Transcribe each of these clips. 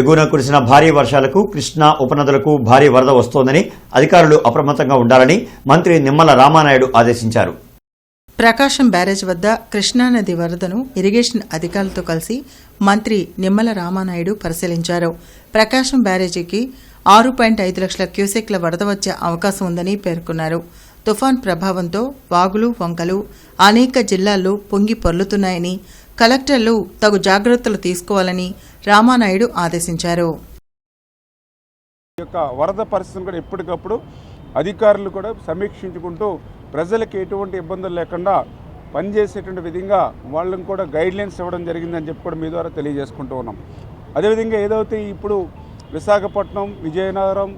ఎగువన కురిసిన భారీ వర్షాలకు కృష్ణా ఉపనదులకు భారీ వరద వస్తోందని అధికారులు అప్రమత్తంగా ఉండాలని మంత్రి నిమ్మల రామానాయుడు ఆదేశించారు. ప్రకాశం బ్యారేజ్ వద్ద కృష్ణానది వరదను ఇరిగేషన్ అధికారులతో కలిసి మంత్రి నిమ్మల రామానాయుడు పరిశీలించారు. ప్రకాశం బ్యారేజీకి ఆరు పాయింట్ ఐదు లక్షల క్యూసెక్ల వరద వచ్చే అవకాశం ఉందని పేర్కొన్నారు. తుఫాన్ ప్రభావంతో వాగులు వంకలు అనేక జిల్లాల్లో పొంగి పొర్లుతున్నాయని కలెక్టర్లు తగు జాగ్రత్తలు తీసుకోవాలని రామానాయుడు ఆదేశించారు. ఈ యొక్క వరద పరిస్థితిని కూడా ఎప్పటికప్పుడు అధికారులు కూడా సమీక్షించుకుంటూ ప్రజలకు ఎటువంటి ఇబ్బందులు లేకుండా పనిచేసేటువంటి విధంగా వాళ్ళని కూడా గైడ్లైన్స్ ఇవ్వడం జరిగిందని చెప్పి కూడా మీ ద్వారా తెలియజేసుకుంటూ ఉన్నాం. అదేవిధంగా ఏదైతే ఇప్పుడు విశాఖపట్నం విజయనగరం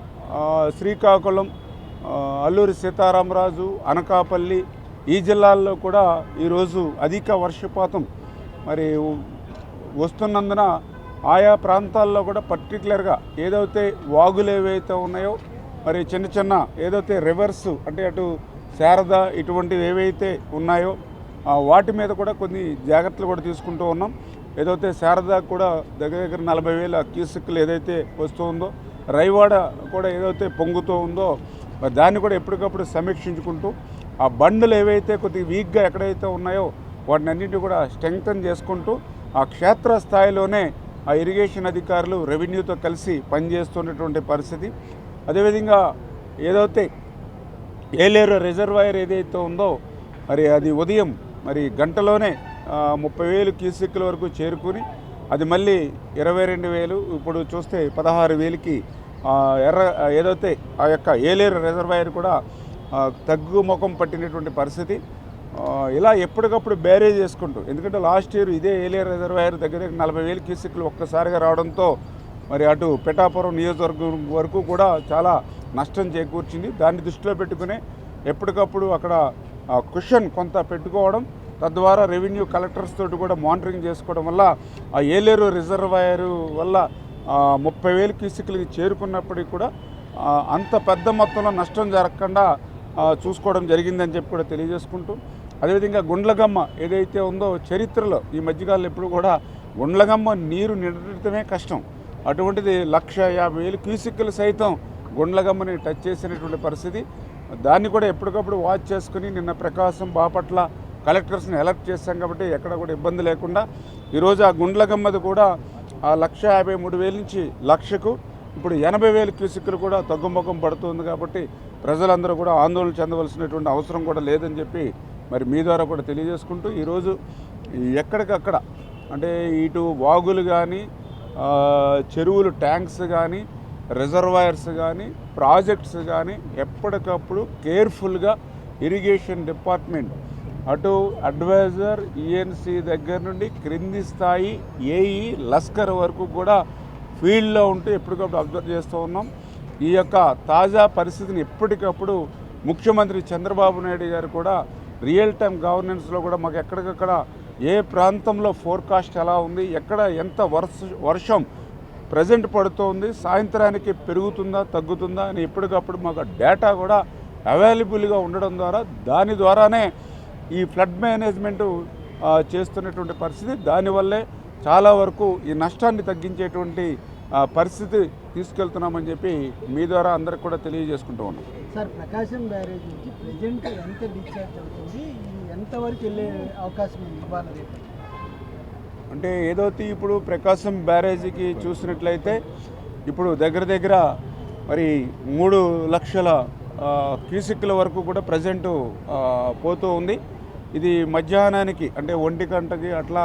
శ్రీకాకుళం అల్లూరి సీతారామరాజు అనకాపల్లి ఈ జిల్లాల్లో కూడా ఈరోజు అధిక వర్షపాతం మరి వస్తున్నందున ఆయా ప్రాంతాల్లో కూడా పర్టికులర్గా ఏదైతే వాగులు ఏవైతే ఉన్నాయో మరి చిన్న చిన్న ఏదైతే రివర్స్ అంటే అటు శారద ఇటువంటివి ఏవైతే ఉన్నాయో ఆ వాటి మీద కూడా కొన్ని జాగ్రత్తలు కూడా తీసుకుంటూ ఉన్నాం. ఏదైతే శారద కూడా దగ్గర దగ్గర నలభై వేల క్యూసిక్లు ఏదైతే వస్తుందో రైవాడ కూడా ఏదైతే పొంగుతూ ఉందో దాన్ని కూడా ఎప్పటికప్పుడు సమీక్షించుకుంటూ ఆ బండ్లు ఏవైతే కొద్దిగా వీక్గా ఎక్కడైతే ఉన్నాయో వాటిని అన్నింటినీ కూడా స్ట్రెంగ్తన్ చేసుకుంటూ ఆ క్షేత్ర స్థాయిలోనే ఆ ఇరిగేషన్ అధికారులు రెవెన్యూతో కలిసి పనిచేస్తున్నటువంటి పరిస్థితి. అదేవిధంగా ఏదైతే ఏలేరు రిజర్వాయర్ ఏదైతే ఉందో మరి అది ఉదయం మరి గంటలోనే ముప్పై వేలు క్యూసెక్కుల వరకు చేరుకుని అది మళ్ళీ ఇరవై రెండు వేలు ఇప్పుడు చూస్తే పదహారు వేలకి ఎర్ర ఏదైతే ఆ యొక్క ఏలేరు రిజర్వాయర్ కూడా తగ్గు తగ్గుముఖం పట్టినటువంటి పరిస్థితి. ఇలా ఎప్పటికప్పుడు బ్యారేజ్ చేసుకుంటూ ఎందుకంటే లాస్ట్ ఇయర్ ఇదే ఏలేరు రిజర్వాయర్ దగ్గర నలభై వేలు క్యూసెక్లు ఒక్కసారిగా రావడంతో మరి అటు పిఠాపురం నియోజకవర్గం వరకు కూడా చాలా నష్టం చేకూర్చింది. దాన్ని దృష్టిలో పెట్టుకుని ఎప్పటికప్పుడు అక్కడ కుషన్ కొంత పెట్టుకోవడం తద్వారా రెవెన్యూ కలెక్టర్స్ తోటి కూడా మానిటరింగ్ చేసుకోవడం వల్ల ఆ ఏలేరు రిజర్వాయర్ వల్ల ముప్పై వేలు క్యూసిక్లకి చేరుకున్నప్పటికీ కూడా అంత పెద్ద మొత్తంలో నష్టం జరగకుండా చూసుకోవడం జరిగిందని చెప్పి కూడా తెలియజేసుకుంటూ అదేవిధంగా గుండ్లగమ్మ ఏదైతే ఉందో చరిత్రలో ఈ మధ్యకాలంలో ఎప్పుడు కూడా గుండ్లగమ్మ నీరు నిండటమే కష్టం. అటువంటిది లక్ష యాభై వేలు క్యూసిక్కులు సైతం గుండ్లగమ్మని టచ్ చేసినటువంటి పరిస్థితి. దాన్ని కూడా ఎప్పటికప్పుడు వాచ్ చేసుకుని నిన్న ప్రకాశం బాపట్ల కలెక్టర్స్ని అలర్ట్ చేశాం కాబట్టి ఎక్కడ కూడా ఇబ్బంది లేకుండా ఈరోజు ఆ గుండ్లగమ్మది కూడా ఆ లక్ష యాభై మూడు వేల నుంచి లక్షకు ఇప్పుడు ఎనభై వేల క్యూసిక్లు కూడా తగ్గుముఖం పడుతుంది కాబట్టి ప్రజలందరూ కూడా ఆందోళన చెందవలసినటువంటి అవసరం కూడా లేదని చెప్పి మరి మీ ద్వారా కూడా తెలియజేసుకుంటూ ఈరోజు ఎక్కడికక్కడ అంటే ఇటు వాగులు కానీ చెరువులు ట్యాంక్స్ కానీ రిజర్వాయర్స్ కానీ ప్రాజెక్ట్స్ కానీ ఎప్పటికప్పుడు కేర్ఫుల్గా ఇరిగేషన్ డిపార్ట్మెంట్ అటు అడ్వైజర్ ఈఎన్సీ దగ్గర నుండి క్రింది స్థాయి ఏఈ లస్కర్ వరకు కూడా ఫీల్డ్లో ఉంటూ ఎప్పటికప్పుడు అబ్జర్వ్ చేస్తూ ఉన్నాం. ఈ యొక్క తాజా పరిస్థితిని ఎప్పటికప్పుడు ముఖ్యమంత్రి చంద్రబాబు నాయుడు గారు కూడా రియల్ టైం గవర్నెన్స్లో కూడా మాకు ఎక్కడికక్కడ ఏ ప్రాంతంలో ఫోర్కాస్ట్ ఎలా ఉంది ఎక్కడ ఎంత వర్ష వర్షం ప్రజెంట్ పడుతోంది సాయంత్రానికి పెరుగుతుందా తగ్గుతుందా అని ఎప్పటికప్పుడు మాకు డేటా కూడా అవైలబుల్గా ఉండడం ద్వారా దాని ద్వారానే ఈ ఫ్లడ్ మేనేజ్మెంట్ చేస్తున్నటువంటి పరిస్థితి. దానివల్లే చాలా వరకు ఈ నష్టాన్ని తగ్గించేటువంటి పరిస్థితి తీసుకెళ్తున్నామని చెప్పి మీ ద్వారా అందరికి కూడా తెలియజేసుకుంటూ ఉన్నాం. సార్ ప్రకాశం బ్యారేజ్ నుంచి ప్రజెంట్ ఎంత డిశ్చార్జ్ అవుతుంది? ఎంతవరకు వెళ్ళే అవకాశం రేపు? అంటే ఏదైతే ఇప్పుడు ప్రకాశం బ్యారేజీకి చూసినట్లయితే ఇప్పుడు దగ్గర దగ్గర మరి మూడు లక్షల క్యూసిక్ల వరకు కూడా ప్రజెంటు పోతూ ఉంది. ఇది మధ్యాహ్నానికి అంటే ఒంటి గంటకి అట్లా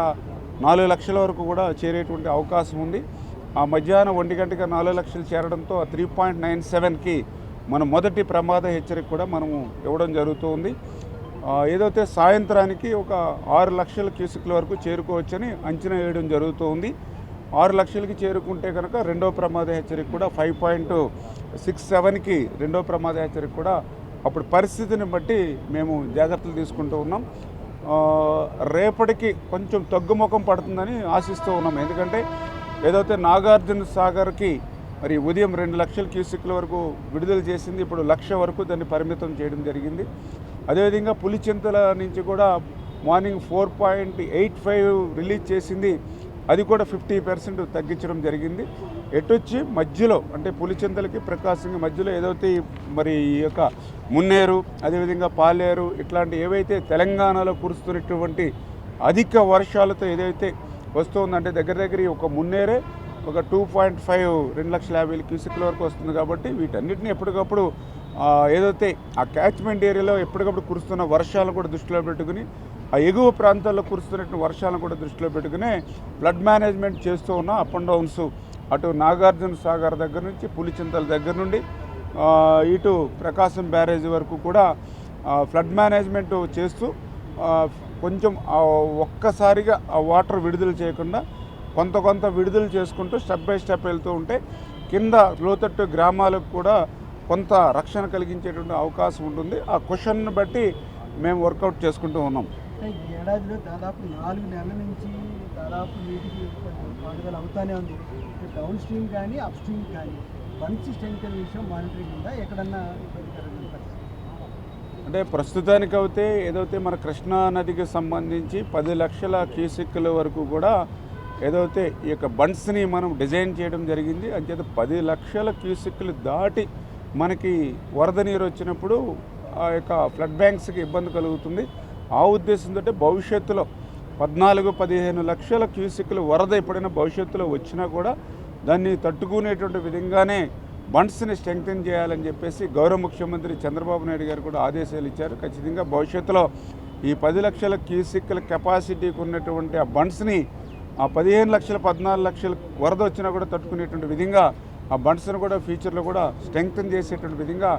నాలుగు లక్షల వరకు కూడా చేరేటువంటి అవకాశం ఉంది. ఆ మధ్యాహ్నం ఒంటి గంటకి నాలుగు లక్షలు చేరడంతో త్రీ పాయింట్ నైన్ సెవెన్కి మన మొదటి ప్రమాద హెచ్చరిక కూడా మనము ఇవ్వడం జరుగుతూ ఉంది ఏదైతే సాయంత్రానికి ఒక ఆరు లక్షల క్యూసిక్ల వరకు చేరుకోవచ్చని అంచనా వేయడం జరుగుతూ ఉంది ఆరు లక్షలకి చేరుకుంటే కనుక రెండో ప్రమాద హెచ్చరిక కూడా ఫైవ్ పాయింట్ సిక్స్ సెవెన్కి రెండో ప్రమాద హెచ్చరిక కూడా అప్పుడు పరిస్థితిని బట్టి మేము జాగ్రత్తలు తీసుకుంటూ ఉన్నాం. రేపటికి కొంచెం తగ్గుముఖం పడుతుందని ఆశిస్తూ ఉన్నాం. ఎందుకంటే ఏదైతే నాగార్జున సాగర్కి మరి ఉదయం రెండు లక్షల క్యూసిక్ల వరకు విడుదల చేసింది ఇప్పుడు లక్ష వరకు దాన్ని పరిమితం చేయడం జరిగింది. అదేవిధంగా పులిచింతల నుంచి కూడా morning four point eight five release చేసింది అది కూడా ఫిఫ్టీ పర్సెంట్ తగ్గించడం జరిగింది. ఎటొచ్చి మధ్యలో అంటే పులిచింతలకి ప్రకాశంకి మధ్యలో ఏదైతే మరి ఈ యొక్క మున్నేరు అదేవిధంగా పాలేరు ఇట్లాంటి ఏవైతే తెలంగాణలో కురుస్తున్నటువంటి అధిక వర్షాలతో ఏదైతే వస్తుందంటే దగ్గర దగ్గర ఒక మున్నేరే ఒక టూ పాయింట్ ఫైవ్ రెండు లక్షల యాభై వేల క్యూసెక్ల వరకు వస్తుంది కాబట్టి వీటన్నిటిని ఎప్పటికప్పుడు ఏదైతే ఆ క్యాచ్మెంట్ ఏరియాలో ఎప్పటికప్పుడు కురుస్తున్న వర్షాలను కూడా దృష్టిలో పెట్టుకుని ఆ ఎగువ ప్రాంతాల్లో కురుస్తున్నటువంటి వర్షాలను కూడా దృష్టిలో పెట్టుకుని ఫ్లడ్ మేనేజ్మెంట్ చేస్తూ ఉన్న అప్ అండ్ డౌన్స్ అటు నాగార్జున సాగర్ దగ్గర నుంచి పులిచింతల దగ్గర నుండి ఇటు ప్రకాశం బ్యారేజ్ వరకు కూడా ఫ్లడ్ మేనేజ్మెంట్ చేస్తూ కొంచెం ఒక్కసారిగా ఆ వాటర్ విడుదల చేయకుండా కొంత కొంత విడుదల చేసుకుంటూ స్టెప్ బై స్టెప్ వెళ్తూ ఉంటే కింద లోతట్టు గ్రామాలకు కూడా కొంత రక్షణ కలిగించేటువంటి అవకాశం ఉంటుంది. ఆ క్వశ్చన్ను బట్టి మేము వర్కౌట్ చేసుకుంటూ ఉన్నాం. అంటే ఈ ఏడాదిలో దాదాపు నాలుగు నెలల నుంచి దాదాపు నీటికి పండుగలు అవుతానే ఉంది. డౌన్ స్ట్రీమ్ కానీ అప్ స్ట్రీమ్ కానీ బంచ్ స్ట్రెంగ్త్ విషయం మానిటరింగ్ ఉందా? ఎక్కడన్నా అంటే ప్రస్తుతానికి అయితే ఏదైతే మన కృష్ణా నదికి సంబంధించి పది లక్షల క్యూసెక్కుల వరకు కూడా ఏదైతే ఈ యొక్క బండ్స్ని మనం డిజైన్ చేయడం జరిగింది అంచేత పది లక్షల క్యూసెక్కులు దాటి మనకి వరద నీరు వచ్చినప్పుడు ఆ యొక్క ఫ్లడ్ బ్యాంక్స్కి ఇబ్బంది కలుగుతుంది. ఆ ఉద్దేశంతో భవిష్యత్తులో పద్నాలుగు పదిహేను లక్షల క్యూసెక్కులు వరద ఎప్పుడైనా భవిష్యత్తులో వచ్చినా కూడా దాన్ని తట్టుకునేటువంటి విధంగానే బండ్స్ని స్ట్రెంగ్తన్ చేయాలని చెప్పేసి గౌరవ ముఖ్యమంత్రి చంద్రబాబు నాయుడు గారు కూడా ఆదేశాలు ఇచ్చారు. ఖచ్చితంగా భవిష్యత్తులో ఈ పది లక్షల క్యూసిక్ల కెపాసిటీకి ఉన్నటువంటి ఆ బండ్స్ని ఆ పదిహేను లక్షల పద్నాలుగు లక్షల వరద వచ్చినా కూడా తట్టుకునేటువంటి విధంగా ఆ బండ్స్ని కూడా ఫ్యూచర్లో కూడా స్ట్రెంగ్తన్ చేసేటువంటి విధంగా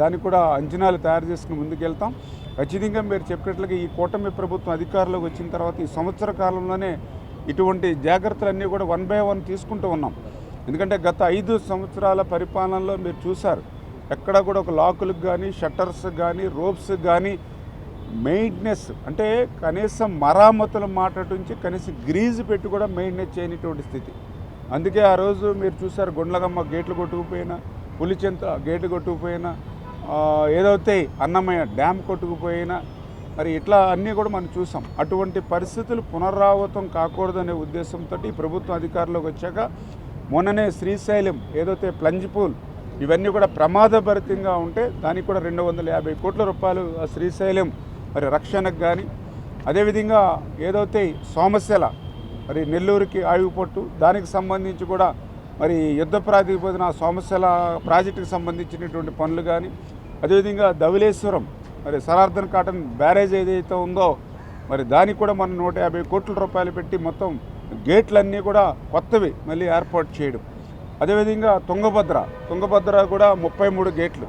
దానికి కూడా అంచనాలు తయారు చేసుకుని ముందుకెళ్తాం. ఖచ్చితంగా మీరు చెప్పినట్లుగా ఈ కూటమి ప్రభుత్వం అధికారంలోకి వచ్చిన తర్వాత ఈ సంవత్సర కాలంలోనే ఇటువంటి జాగ్రత్తలన్నీ కూడా వన్ బై వన్ తీసుకుంటూ ఉన్నాం. ఎందుకంటే గత ఐదు సంవత్సరాల పరిపాలనలో మీరు చూశారు ఎక్కడ కూడా ఒక లాకులకు కానీ షట్టర్స్ కానీ రోప్స్ కానీ మెయింటెనెన్స్ అంటే కనీసం మరామతుల మాట నుంచి కనీసం గ్రీజు పెట్టి కూడా మెయింటెనెన్స్ చేయనటువంటి స్థితి. అందుకే ఆ రోజు మీరు చూసారు గుండ్లగమ్మ గేట్లు కొట్టుకుపోయినా పులిచెంత గేట్లు కొట్టుకుపోయినా ఏదైతే అన్నమయ్య డ్యామ్ కొట్టుకుపోయినా మరి ఇట్లా అన్నీ కూడా మనం చూసాం. అటువంటి పరిస్థితులు పునరావృతం కాకూడదనే ఉద్దేశంతో ఈ ప్రభుత్వం అధికారంలోకి వచ్చాక మొన్ననే శ్రీశైలం ఏదైతే ప్లంజ్ పూల్ ఇవన్నీ కూడా ప్రమాదభరితంగా ఉంటే దానికి కూడా రెండు వందల యాభై కోట్ల రూపాయలు ఆ శ్రీశైలం మరి రక్షణకు కానీ అదేవిధంగా ఏదైతే సోమశల మరి నెల్లూరుకి ఆయువుపట్టు దానికి సంబంధించి కూడా మరి యుద్ధ ప్రాతిపదిన సోమశల ప్రాజెక్టుకి సంబంధించినటువంటి పనులు కానీ అదేవిధంగా ధవలేశ్వరం మరి సరార్థన్ కాటన్ బ్యారేజ్ ఏదైతే ఉందో మరి దానికి కూడా మనం నూట యాభై కోట్ల రూపాయలు పెట్టి మొత్తం గేట్లన్నీ కూడా కొత్తవి మళ్ళీ ఏర్పాటు చేయడం. అదేవిధంగా తుంగభద్ర తుంగభద్ర కూడా ముప్పై మూడు గేట్లు.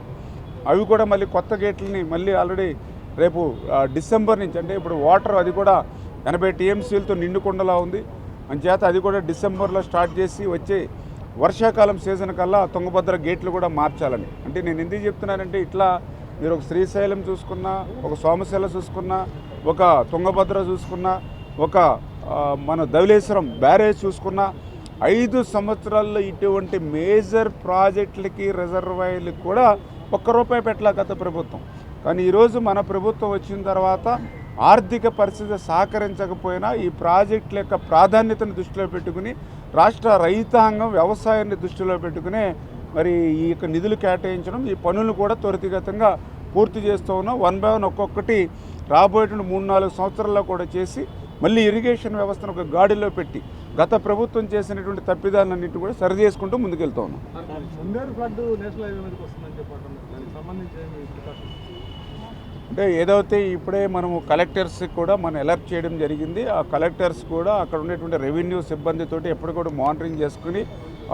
అవి కూడా మళ్ళీ కొత్త గేట్లని మళ్ళీ ఆల్రెడీ రేపు డిసెంబర్ నుంచి అంటే ఇప్పుడు వాటర్ అది కూడా ఎనభై టీఎంసీలతో నిండుకుండలా ఉంది. అంచేత అది కూడా డిసెంబర్లో స్టార్ట్ చేసి వచ్చే వర్షాకాలం సీజన్ కల్లా తుంగభద్ర గేట్లు కూడా మార్చాలని. అంటే నేను ఎందుకు చెప్తున్నానంటే ఇట్లా మీరు ఒక శ్రీశైలం చూసుకున్నా ఒక సోమశైల చూసుకున్నా ఒక తుంగభద్ర చూసుకున్నా ఒక మన ధవలేశ్వరం బ్యారేజ్ చూసుకున్నా ఐదు సంవత్సరాల్లో ఇటువంటి మేజర్ ప్రాజెక్టులకి రిజర్వాయర్లకు కూడా ఒక్క రూపాయి పెట్టలే గత ప్రభుత్వం. కానీ ఈరోజు మన ప్రభుత్వం వచ్చిన తర్వాత ఆర్థిక పరిస్థితి సహకరించకపోయినా ఈ ప్రాజెక్టుల యొక్క ప్రాధాన్యతను దృష్టిలో పెట్టుకుని రాష్ట్ర రైతాంగం వ్యవసాయాన్ని దృష్టిలో పెట్టుకునే మరి ఈ యొక్క నిధులు కేటాయించడం ఈ పనులు కూడా త్వరితగతంగా పూర్తి చేస్తూ ఉన్నాం. వన్ బై వన్ ఒక్కొక్కటి రాబోయేటువంటి మూడు నాలుగు సంవత్సరాల్లో కూడా చేసి మళ్ళీ ఇరిగేషన్ వ్యవస్థను ఒక గాడిలో పెట్టి గత ప్రభుత్వం చేసినటువంటి తప్పిదాలన్నింటినీ కూడా సరి చేసుకుంటూ ముందుకెళ్తా ఉన్నాం. అంటే ఏదైతే ఇప్పుడే మనము కలెక్టర్స్ కూడా మనం అలర్ట్ చేయడం జరిగింది ఆ కలెక్టర్స్ కూడా అక్కడ ఉండేటువంటి రెవెన్యూ సిబ్బందితోటి ఎప్పుడు కూడా మానిటరింగ్ చేసుకుని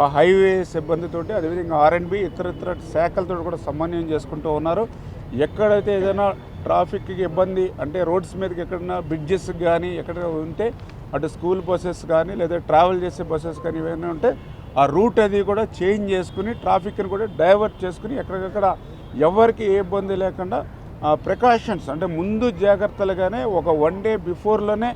ఆ హైవే సిబ్బందితోటి అదేవిధంగా ఆర్ఎండ్బి ఇతర ఇతర శాఖలతో కూడా సమన్వయం చేసుకుంటూ ఉన్నారు. ఎక్కడైతే ఏదైనా ట్రాఫిక్కి ఇబ్బంది అంటే రోడ్స్ మీదకి ఎక్కడైనా బ్రిడ్జెస్ కానీ ఎక్కడ ఉంటే అటు స్కూల్ బస్సెస్ కానీ లేదా ట్రావెల్ చేసే బస్సెస్ కానీ ఏమైనా ఉంటే ఆ రూట్ అది కూడా చేంజ్ చేసుకుని ట్రాఫిక్ని కూడా డైవర్ట్ చేసుకుని ఎక్కడికక్కడ ఎవరికి ఏ ఇబ్బంది లేకుండా ప్రికాషన్స్ అంటే ముందు జాగ్రత్తలుగానే ఒక వన్ డే బిఫోర్లోనే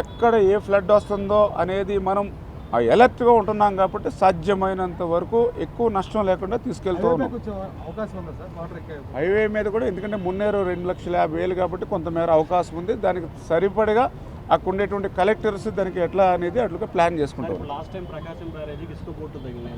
ఎక్కడ ఏ ఫ్లడ్ వస్తుందో అనేది మనం ఆ ఎలర్ట్గా ఉంటున్నాం కాబట్టి సాధ్యమైనంత వరకు ఎక్కువ నష్టం లేకుండా తీసుకెళ్తూ హైవే ఉన్నాం. కొంచెం అవకాశం ఉందా సార్? వాటర్ ఎక్కే హైవే మీద కూడా ఎందుకంటే మున్నేరు రెండు లక్షల యాభై వేలు కాబట్టి కొంతమేర అవకాశం ఉంది. దానికి సరిపడిగా అక్కడ ఉండేటువంటి కలెక్టర్స్ దానికి ఎట్లా అనేది అట్లుగా ప్లాన్ చేసుకుంటారు లాస్ట్ టైం ప్రకాశం బ్యారేజీకి ఇసుక పోటు తగిలినాయి